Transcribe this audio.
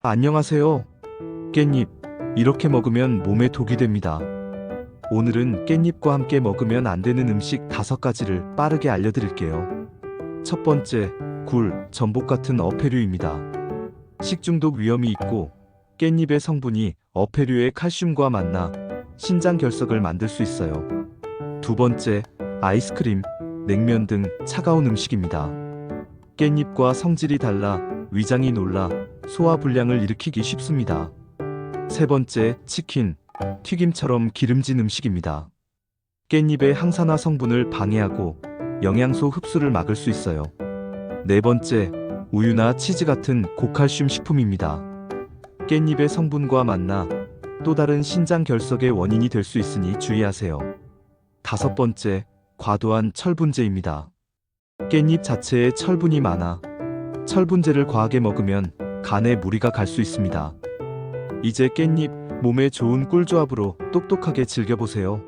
안녕하세요. 깻잎. 이렇게 먹으면 몸에 독이 됩니다. 오늘은 깻잎과 함께 먹으면 안 되는 음식 다섯 가지를 빠르게 알려드릴게요. 첫 번째, 굴, 전복 같은 어패류입니다. 식중독 위험이 있고 깻잎의 성분이 어패류의 칼슘과 만나 신장 결석을 만들 수 있어요. 두 번째, 아이스크림, 냉면 등 차가운 음식입니다. 깻잎과 성질이 달라 위장이 놀라 소화 불량을 일으키기 쉽습니다. 세 번째, 치킨, 튀김처럼 기름진 음식입니다. 깻잎의 항산화 성분을 방해하고 영양소 흡수를 막을 수 있어요. 네 번째, 우유나 치즈 같은 고칼슘 식품입니다. 깻잎의 성분과 만나 또 다른 신장 결석의 원인이 될 수 있으니 주의하세요. 다섯 번째, 과도한 철분제입니다. 깻잎 자체에 철분이 많아 철분제를 과하게 먹으면 간에 무리가 갈 수 있습니다. 이제 깻잎 몸에 좋은 꿀조합으로 똑똑하게 즐겨보세요.